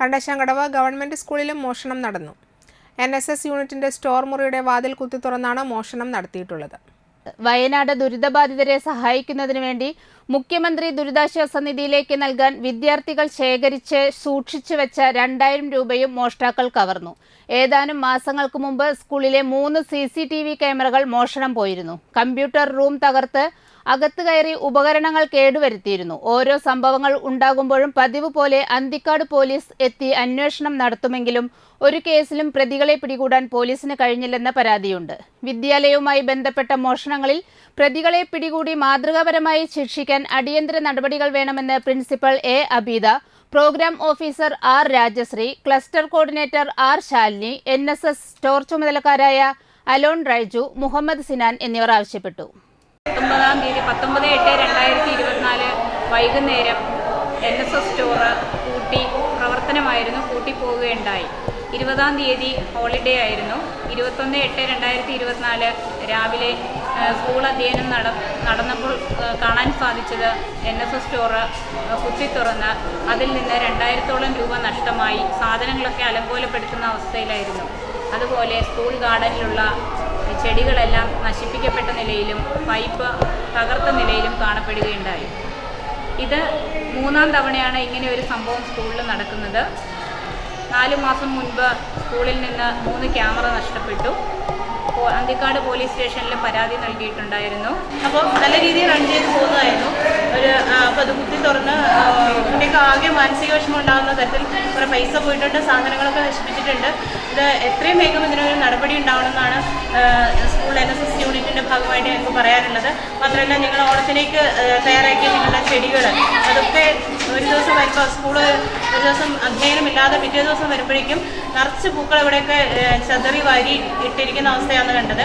Kandassankadavu government സ്കൂളിലും മോഷണം നടന്നു. എൻ എസ് എസ് യൂണിറ്റിന്റെ സ്റ്റോർ മുറിയുടെ വാതിൽ കുത്തി തുറന്നാണ് മോഷണം നടത്തിയിട്ടുള്ളത്. വയനാട് ദുരിതബാധിതരെ സഹായിക്കുന്നതിനു വേണ്ടി മുഖ്യമന്ത്രി ദുരിതാശ്വാസ നിധിയിലേക്ക് നൽകാൻ വിദ്യാർത്ഥികൾ ശേഖരിച്ച് സൂക്ഷിച്ചു വെച്ച രണ്ടായിരം രൂപയും മോഷ്ടാക്കൾ കവർന്നു. ഏതാനും മാസങ്ങൾക്ക് മുമ്പ് സ്കൂളിലെ മൂന്ന് സി ക്യാമറകൾ മോഷണം പോയിരുന്നു. കമ്പ്യൂട്ടർ റൂം തകർത്ത് അകത്ത് കയറി ഉപകരണങ്ങൾ കേടുവരുത്തിയിരുന്നു. ഓരോ സംഭവങ്ങൾ ഉണ്ടാകുമ്പോഴും പതിവ് പോലെ അന്തിക്കാട് പോലീസ് എത്തി അന്വേഷണം നടത്തുമെങ്കിലും ഒരു കേസിലും പ്രതികളെ പിടികൂടാൻ പോലീസിന് കഴിഞ്ഞില്ലെന്ന പരാതിയുണ്ട്. വിദ്യാലയവുമായി ബന്ധപ്പെട്ട മോഷണങ്ങളിൽ പ്രതികളെ പിടികൂടി മാതൃകാപരമായി ശിക്ഷിക്കാൻ അടിയന്തര നടപടികൾ വേണമെന്ന് principal A. Abeeda programme officer R. Rajasree cluster coordinator R. Shalini N. S. S. Store ചുമതലക്കാരായ alone Raiju Muhammad Sinan എന്നിവർ ആവശ്യപ്പെട്ടു. പത്തൊമ്പതാം തീയതി പത്തൊമ്പത് എട്ട് രണ്ടായിരത്തി ഇരുപത്തിനാല് വൈകുന്നേരം എൻ എസ് എസ് സ്റ്റോർ കൂട്ടി പ്രവർത്തനമായിരുന്നു പൂട്ടി പോവുകയുണ്ടായി. ഇരുപതാം തീയതി ഹോളിഡേ ആയിരുന്നു. ഇരുപത്തൊന്ന് എട്ട് രണ്ടായിരത്തി ഇരുപത്തിനാല് രാവിലെ സ്കൂൾ അധ്യയനം നട നടന്നപ്പോൾ കാണാൻ സാധിച്ചത് എൻ എസ് എസ് സ്റ്റോറ് കുത്തി തുറന്ന് അതിൽ നിന്ന് രണ്ടായിരത്തോളം രൂപ നഷ്ടമായി. സാധനങ്ങളൊക്കെ അലങ്കോലപ്പെടുത്തുന്ന അവസ്ഥയിലായിരുന്നു. അതുപോലെ സ്കൂൾ ഗാർഡനിലുള്ള ചെടികളെല്ലാം നശിപ്പിക്കപ്പെട്ട നിലയിലും പൈപ്പ് തകർത്ത നിലയിലും കാണപ്പെടുകയുണ്ടായി. ഇത് മൂന്നാം തവണയാണ് ഇങ്ങനെ ഒരു സംഭവം സ്കൂളിൽ നടക്കുന്നത്. നാലു മാസം മുൻപ് സ്കൂളിൽ നിന്ന് മൂന്ന് ക്യാമറ നഷ്ടപ്പെട്ടു. അന്തിക്കാട് പോലീസ് സ്റ്റേഷനിൽ പരാതി നൽകിയിട്ടുണ്ടായിരുന്നു. അപ്പോൾ നല്ല രീതിയിൽ റൺ ചെയ്ത് പോകുന്നതായിരുന്നു. ഒരു അപ്പോൾ അത് കുത്തി തുറന്ന് കുട്ടിക്ക് ആകെ മാനസിക വിഷമം ഉണ്ടാകുന്ന തരത്തിൽ കുറേ പൈസ പോയിട്ടുണ്ട് സാധനങ്ങളൊക്കെ നശിപ്പിച്ചിട്ടുണ്ട്. ഇത് എത്രയും വേഗം ഇതിനൊരു നടപടി ഉണ്ടാവണമെന്നാണ് സ്കൂൾ എൻ എസ് എസ് യൂണിറ്റിന്റെ ഭാഗമായിട്ട് ഞങ്ങൾക്ക് പറയാനുള്ളത്. മാത്രമല്ല നിങ്ങൾ ഓണത്തിലേക്ക് നിങ്ങളുടെ ചെടികൾ അതൊക്കെ ഒരു ദിവസം വരുമ്പോൾ സ്കൂൾ ഒരു ദിവസം അധ്യയനമില്ലാതെ പിറ്റേ ദിവസം വരുമ്പോഴേക്കും നിറച്ച് പൂക്കൾ ഇവിടെയൊക്കെ ചതറി വാരി ഇട്ടിരിക്കുന്ന അവസ്ഥയാണ് കണ്ടത്.